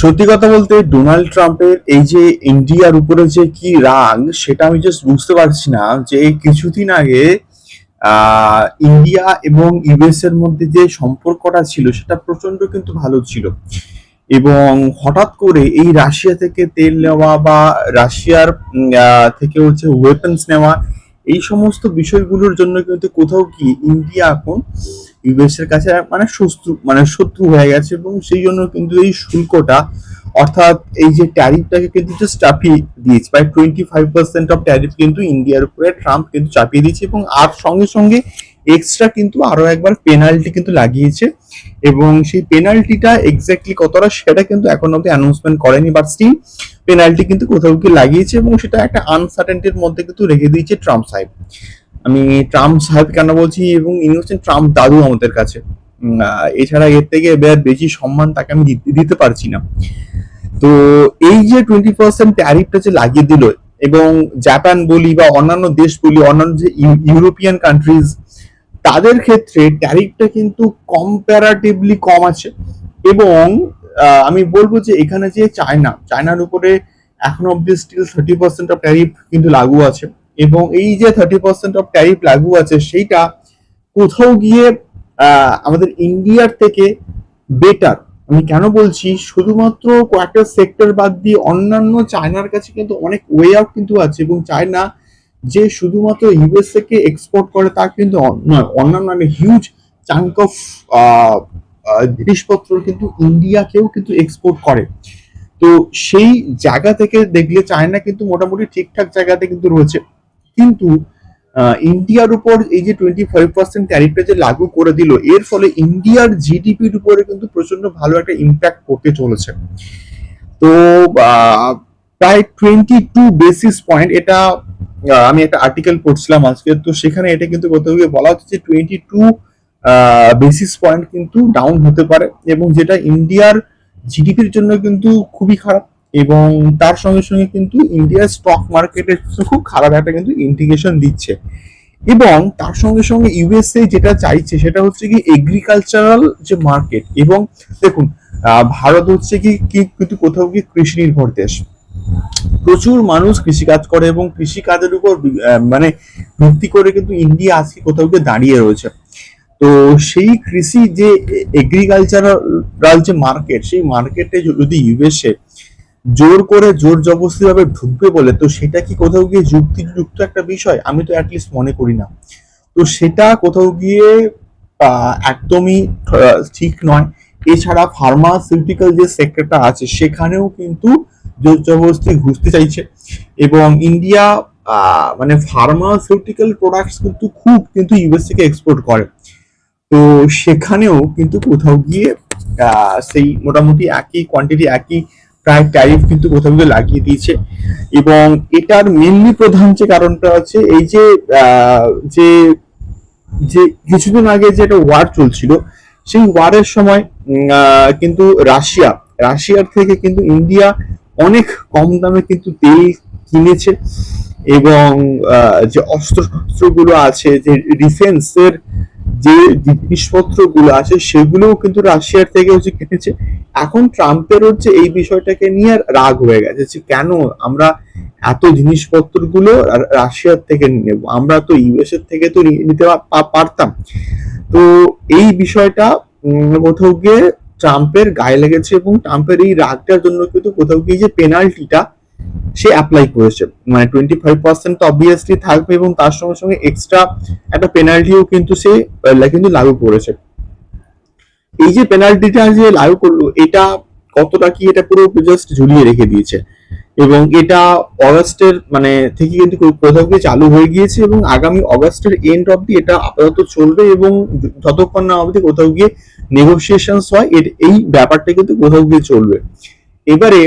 সত্যি কথা বলতে ডোনাল্ড ট্রাম্পের এই যে ইন্ডিয়ার উপরে যে কি রাগ, সেটা আমি জাস্ট বুঝতে পারছি না যে কিছুদিন আগে ইন্ডিয়া এবং ইউএস এর মধ্যে যে সম্পর্কটা ছিল, সেটা প্রচণ্ড কিন্তু ভালো ছিল। এবং হঠাৎ করে এই রাশিয়া থেকে তেল নেওয়া বা রাশিয়ার থেকে হচ্ছে ওয়েপন্স নেওয়া, এই সমস্ত বিষয়গুলোর জন্য কিন্তু কোথাও কি ইন্ডিয়া এখন ইউএস এর কাছে মানে শত্রু মানে শত্রু হয়ে গেছে এবং সেই জন্য কিন্তু এই শুল্কটা, অর্থাৎ এই যে ট্যারিফটাকে কিন্তু চাপিয়ে দিয়েছে। প্রায় twenty five percent of tariff কিন্তু ইন্ডিয়ার উপরে ট্রাম্প কিন্তু চাপিয়ে দিয়েছে এবং আর সঙ্গে সঙ্গে এক্সট্রা কিন্তু আরও একবার পেনাল্টি কিন্তু লাগিয়েছে এবং সেই পেনাল্টিটা এক্স্যাক্টলি কতটা সেটা কিন্তু এখন অব্দি অ্যানাউন্সমেন্ট করেনি বাট স্টিল পেনাল্টি কিন্তু কোথাও কি লাগিয়েছে এবং সেটা একটা আনসার্টেনটির মধ্যে কিন্তু রেখে দিয়েছে ট্রাম্প সাহেব আমি ট্রাম্প সাহেব কেন বলছি? এবং ইনি হচ্ছেন ট্রাম্প দাদু আমাদের কাছে। এছাড়া এর থেকে বেশি সম্মান তাকে আমি দিতে- পারছি না। তো এই যে টোয়েন্টি পার্সেন্ট ট্যারিফটা যে লাগিয়ে দিল, এবং জাপান বলি বা অন্যান্য দেশ বলি, অন্যান্য যে ইউ- ইউরোপিয়ান কান্ট্রিজ তাদের ক্ষেত্রে ট্যারিফটা কিন্তু কম্পারেটিভলি কম আছে। এবং আমি বলব যে এখানে যে চায়না চায়নার উপরে এখন অব্দি still thirty percent of tariff কিন্তু লাগু আছে। এবং এই যে থার্টি পার্সেন্ট অফ ট্যারিফ লাগু আছে, সেইটা কোথাও গিয়ে আমাদের ইন্ডিয়ার থেকে বেটার আমি কেন বলছি? শুধুমাত্র কয়েকটা সেক্টর বাদ দিয়ে অন্যান্য চায়নার কাছে কিন্তু অনেক ওয়ে আউট কিন্তু আছে এবং চায়না যে শুধুমাত্র ইউএস থেকে এক্সপোর্ট করে, তা কিন্তু অন- নয়, অন্যান্য হিউজ চাঙ্ক অফ জিনিসপত্র কিন্তু ইন্ডিয়াকেও কিন্তু এক্সপোর্ট করে। তো সেই জায়গা থেকে দেখলে চায়না কিন্তু মোটামুটি ঠিকঠাক জায়গাতে কিন্তু রয়েছে। কিন্তু ইন্ডিয়ার উপর এই যে টোয়েন্টি ফাইভ পার্সেন্ট ট্যারিফটা যে লাগু করে দিল, এর ফলে ইন্ডিয়ার জিডিপির উপরে কিন্তু প্রচণ্ড ভালো একটা ইম্প্যাক্ট করতে চলেছে। তো প্রায় টোয়েন্টি টু বেসিস পয়েন্ট এটা আমি একটা আর্টিকেল পড়ছিলাম আজকে, তো সেখানে এটা কিন্তু গিয়ে বলা হচ্ছে যে টোয়েন্টি টু বেসিস পয়েন্ট কিন্তু ডাউন হতে পারে এবং যেটা ইন্ডিয়ার জিডিপির জন্য কিন্তু খুবই খারাপ। এবং তার সঙ্গে সঙ্গে কিন্তু ইন্ডিয়ার স্টক মার্কেটের খুব খারাপ একটা কিন্তু ইন্ডিকেশন দিচ্ছে। এবং তার সঙ্গে সঙ্গে ইউএসএ যেটা চাইছে সেটা হচ্ছে কি এগ্রিকালচারাল যে মার্কেট এবং দেখুন ভারত হচ্ছে কি কি কিন্তু কোথাও কি কৃষি নির্ভর দেশ। প্রচুর মানুষ কৃষিকাজ করে এবং কৃষিকাজের উপর মানে ভিত্তি করে কিন্তু ইন্ডিয়া আজকে কোথাও গিয়ে দাঁড়িয়ে রয়েছে। তো সেই কৃষি যে এগ্রিকালচারাল যে মার্কেট সেই মার্কেটে যদি ইউএসএ জোর করে জোর জবরদস্তি ভাবে ঢুকবে বলে, তো সেটা কি কোথাও গিয়ে যুক্তিযুক্ত একটা বিষয়? আমি তো অ্যাটলিস্ট মনে করি না। তো সেটা কোথাও গিয়ে একদমই ঠিক নয়। এছাড়া ফার্মাসিউটিক্যাল যে সেক্টরটা আছে, সেখানেও কিন্তু জোর জবরদস্তি ঘুষতে চাইছে। এবং ইন্ডিয়া মানে ফার্মাসিউটিক্যাল প্রোডাক্টস কিন্তু খুব কিন্তু ইউএস থেকে এক্সপোর্ট করে। তো সেখানেও কিন্তু কোথাও গিয়ে সেই মোটামুটি একই কোয়ান্টিটি একই প্রায় ট্যারিফ কিন্তু কোথাও গিয়ে লাগিয়ে দিয়েছে। এবং এটার মেনলি প্রধান যে কারণটা আছে এই যে যে যে কিছুদিন আগে যে একটা ওয়ার চলছিল, সেই ওয়ারের সময় কিন্তু রাশিয়া, রাশিয়ার থেকে কিন্তু ইন্ডিয়া অনেক কম দামে কিন্তু তেল কিনেছে। এবং যে অস্ত্র শস্ত্রগুলো আছে, যে ডিফেন্সের যে জিনিসপত্রগুলো আছে, সেগুলোও কিন্তু রাশিয়ার থেকে হচ্ছে কিনেছে এখন ট্রাম্পের হচ্ছে এই বিষয়টাকে নিয়ে রাগ হয়ে গেছে যে কেন আমরা এত জিনিসপত্রগুলো রাশিয়ার থেকে নেব? আমরা তো ইউএস এর থেকে তো নিতে পারতাম। তো এই বিষয়টা কোথাও গিয়ে ট্রাম্পের গায়ে লেগেছে এবং ট্রাম্পের এই রাগটার জন্য কিন্তু কোথাও গিয়ে যে পেনাল্টিটা সে অ্যাপ্লাই করেছে। মানে টোয়েন্টি ফাইভ পার্সেন্ট তো অবভিয়াসলি থাকবে এবং তার সঙ্গে সঙ্গে এক্সট্রা একটা পেনাল্টিও কিন্তু সে কিন্তু লাগু করেছে। এই যে পেনাল্টিটা যে লাগু করল, এটা কতটা কি এটা পুরো জাস্ট ঝুলিয়ে রেখে দিয়েছে। এবং এটা অগাস্টের মানে থেকে কিন্তু কোথাও গিয়ে চালু হয়ে গিয়েছে এবং আগামী অগাস্টের এন্ড অব্দি এটা আপাতত চলবে এবং যতক্ষণ না অবধি কোথাও গিয়ে নেগোসিয়েশন হয় এই ব্যাপারটা কিন্তু কোথাও গিয়ে চলবে। এবারে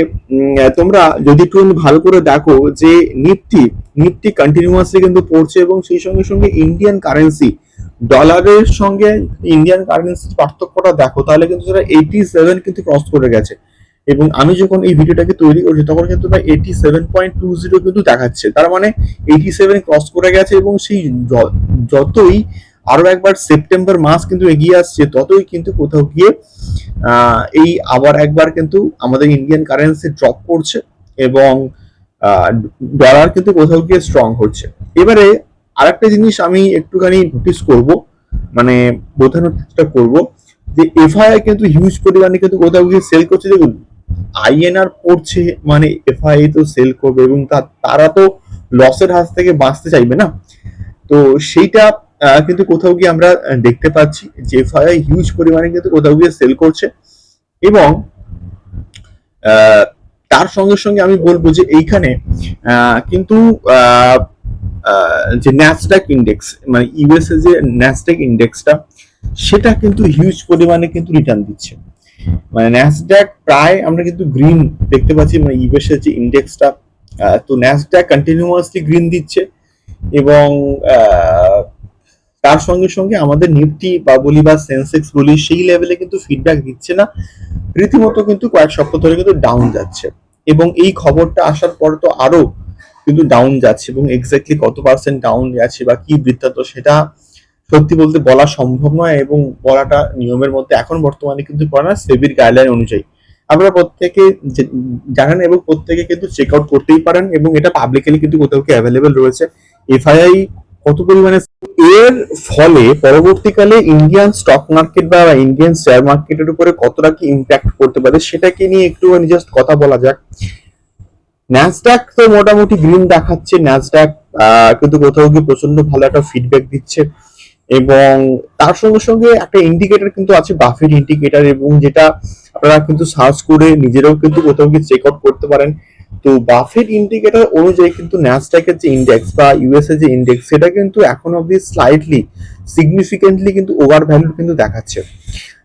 তোমরা যদি একটু ভালো করে দেখো যে নিফটি নিফটি কন্টিনিউয়াসলি কিন্তু পড়ছে এবং সেই সঙ্গে সঙ্গে ইন্ডিয়ান কারেন্সি ডলারের সঙ্গে ইন্ডিয়ান কারেন্সির পার্থক্যটা দেখো, তাহলে কিন্তু সেটা এইটি সেভেন কিন্তু ক্রস করে গেছে। এবং আমি যখন এই ভিডিওটাকে তৈরি করছি, তখন কিন্তু প্রায় eighty seven point two zero কিন্তু দেখাচ্ছে। তার মানে এইটি সেভেন ক্রস করে গেছে এবং সেই যতই আরও একবার সেপ্টেম্বর মাস কিন্তু এগিয়ে আসছে, ততই কিন্তু কোথাও গিয়ে এই আবার একবার কিন্তু আমাদের ইন্ডিয়ান কারেন্সি ড্রপ করছে এবং ডলার কিন্তু কোথাও গিয়ে স্ট্রং হচ্ছে। এবারে আরেকটা জিনিস আমি একটুখানি নোটিস করব মানে বোঝানোর চেষ্টা করব, যে এফআইআই কিন্তু হিউজ পরিমাণে কিন্তু কোথাও গিয়ে সেল করছে। দেখুন আইএনআর পড়ছে মানে এফআইআই তো সেল করবে এবং তারা তো লসের হাত থেকে বাঁচতে চাইবে না। তো সেইটা কিন্তু কোথাও গিয়ে আমরা দেখতে পাচ্ছি যে এফআইআই হিউজ পরিমাণে কিন্তু কোথাও গিয়ে সেল করছে এবং তার সঙ্গে সঙ্গে আমি বলব যে এইখানে কিন্তু যে ন্যাসডাক ইন্ডেক্স মানে ইউএস এর যে ন্যাসডাক ইন্ডেক্সটা সেটা কিন্তু হিউজ পরিমাণে কিন্তু রিটার্ন দিচ্ছে। মানে ন্যাসডাক প্রায় আমরা কিন্তু গ্রিন দেখতে পাচ্ছি মানে ইউএস এর যে ইন্ডেক্সটা তো ন্যাসডাক কন্টিনিউয়াসলি গ্রিন দিচ্ছে এবং তার সঙ্গে সঙ্গে আমাদের নিফটি বা বলি বা সেন্সেক্স বলি, সেই লেভেলে কিন্তু ফিডব্যাক দিচ্ছে না। রীতিমতো কিন্তু কয়েক সপ্তাহ ধরে কিন্তু ডাউন যাচ্ছে। এবং এই খবরটা আসার পর তো আরও কিন্তু ডাউন যাচ্ছে এবং এক্স্যাক্টলি কত পার্সেন্ট ডাউন যাচ্ছে বা কি বৃত্তান্ত সেটা সত্যি বলতে বলা সম্ভব নয় এবং বলাটা নিয়মের মধ্যে এখন বর্তমানে কিন্তু পড়ে না সেবির গাইডলাইন অনুযায়ী। আপনারা প্রত্যেকে জানেন এবং প্রত্যেকে কিন্তু চেক আউট করতেই পারেন এবং এটা পাবলিকালি কিন্তু কোথাও কি অ্যাভেলেবেল রয়েছে। এফআইআই কত পরিমাণে এর ফলে পরবর্তীকালে ইন্ডিয়ান স্টক মার্কেট বা ইন্ডিয়ান শেয়ার মার্কেটের উপরে কতটা কি ইম্প্যাক্ট করতে পারে সেটাকে নিয়ে একটু জাস্ট কথা বলা যাক। ন্যাসডাক তো মোটামুটি গ্রিন দেখাচ্ছে। ন্যাসডাক কিন্তু কোথাও গিয়ে প্রচণ্ড ভালো একটা ফিডব্যাক দিচ্ছে। এবং তার সঙ্গে সঙ্গে একটা ইন্ডিকেটর কিন্তু আছে বাফেট ইন্ডিকেটর এবং যেটা আপনারা কিন্তু সার্চ করে নিজেরাও কিন্তু কোথাও গিয়ে চেক আউট করতে পারেন। তো বাফেট ইন্ডিকেটর অনুযায়ী কিন্তু ন্যাসডাকের যে ইন্ডেক্স বা ইউএস এর যে ইন্ডেক্স সেটা কিন্তু এখন অব্দি স্লাইটলি সিগনিফিকেন্টলি কিন্তু ওভার ভ্যালু কিন্তু দেখাচ্ছে।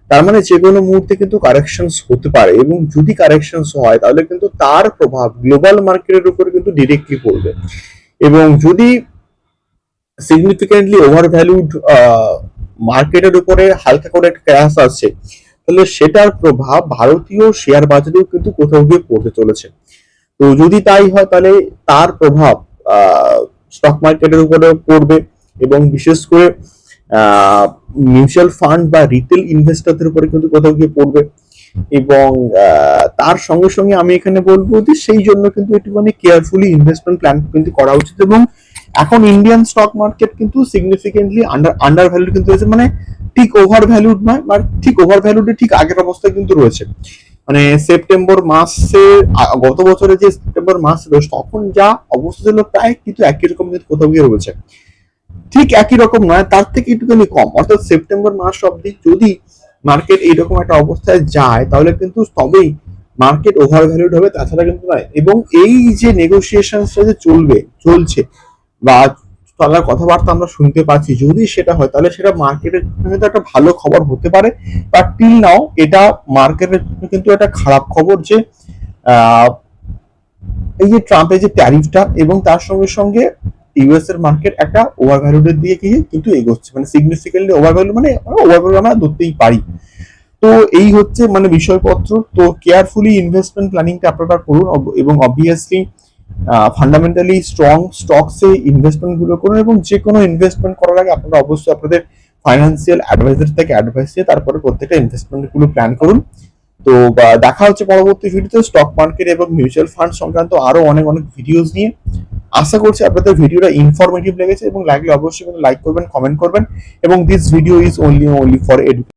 তার মানে যে কোনো মুহূর্তে কিন্তু কারেকশনস হতে পারে এবং যদি কারেকশনস হয়, তাহলে কিন্তু তার প্রভাব গ্লোবাল মার্কেটের উপরে কিন্তু ডিরেক্টলি পড়বে। এবং যদি সিগনিফিকেন্টলি ওভার ভ্যালুড মার্কেটের উপরে হালকা করে একটা ক্র্যাশ আসছে, তাহলে সেটার প্রভাব ভারতীয় শেয়ার বাজারেও কিন্তু কোথাও গিয়ে পড়তে চলেছে। তো যদি তাই হয়, তাহলে তার প্রভাব স্টক মার্কেটের উপরে পড়বে এবং বিশেষ করে মিউচুয়াল ফান্ড বা রিটেল ইনভেস্টরদের উপরে কিন্তু কোথাও গিয়ে পড়বে এবং তার সঙ্গে সঙ্গে আমি এখানে বলব যে সেই জন্য কিন্তু একটুখানি কেয়ারফুলি ইনভেস্টমেন্ট প্ল্যান কিন্তু করা উচিত এবং এখন ইন্ডিয়ান স্টক মার্কেট কিন্তু সিগনিফিকেন্টলি আন্ডার আন্ডার ভ্যালুড কিন্তু রয়েছে মানে ঠিক ওভার ভ্যালুড নয় বাট ঠিক ওভার ভ্যালুডে ঠিক আগের অবস্থায় কিন্তু রয়েছে। মানে সেপ্টেম্বর মাসে গত বছরে যে সেপ্টেম্বর মাস ছিল, তখন যা অবস্থা ছিল প্রায় কিন্তু একই রকম কিন্তু কোথাও গিয়ে রয়েছে। ঠিক একই রকম নয়, তার থেকে একটুখানি কম। অর্থাৎ সেপ্টেম্বর মাস অবধি যদি মার্কেট এইরকম একটা অবস্থায় যায়, তাহলে কিন্তু তবেই মার্কেট ওভার ভ্যালুড হবে, তাছাড়া কিন্তু নয়। এবং এই যে নেগোসিয়েশনটা যে চলবে, চলছে, বা চলার কথাবার্তা আমরা শুনতে পাচ্ছি। যদি সেটা হয়, তাহলে সেটা মার্কেটের কিন্তু একটা ভালো খবর হতে পারে। বা টিল নাও এটা মার্কেটের কিন্তু একটা খারাপ খবর যে এই যে ট্রাম্পের যে ট্যারিফটা এবং তার সঙ্গে সঙ্গে ইউএস এর মার্কেট একটা ওভার ভ্যালুডের দিয়ে গিয়ে কিন্তু এগোচ্ছে। মানে সিগনিফিকেন্টলি ওভার ভ্যালু মানে ওভার ভ্যালু আমরা ধরতেই পারি। তো এই হচ্ছে মানে বিষয়পত্র। তো কেয়ারফুলি ইনভেস্টমেন্ট প্ল্যানিংটা আপনারা করুন। এবং অবভিয়াসলি ফান্ডামেন্টালি স্ট্রং স্টকসে ইনভেস্টমেন্টগুলো করুন এবং যে কোনো ইনভেস্টমেন্ট করার আগে আপনারা অবশ্যই আপনাদের ফাইন্যান্সিয়াল অ্যাডভাইজার থেকে অ্যাডভাইস নিয়ে তারপরে প্রত্যেকটা ইনভেস্টমেন্টগুলো প্ল্যান করুন। তো দেখা হচ্ছে পরবর্তী ভিডিওতে স্টক মার্কেট এবং মিউচুয়াল ফান্ড সংক্রান্ত আরও অনেক অনেক ভিডিওস নিয়ে। আশা করছি আপনাদের ভিডিওটা ইনফরমেটিভ লেগেছে এবং লাগলে অবশ্যই লাইক করবেন কমেন্ট করবেন এবং this video is only only for education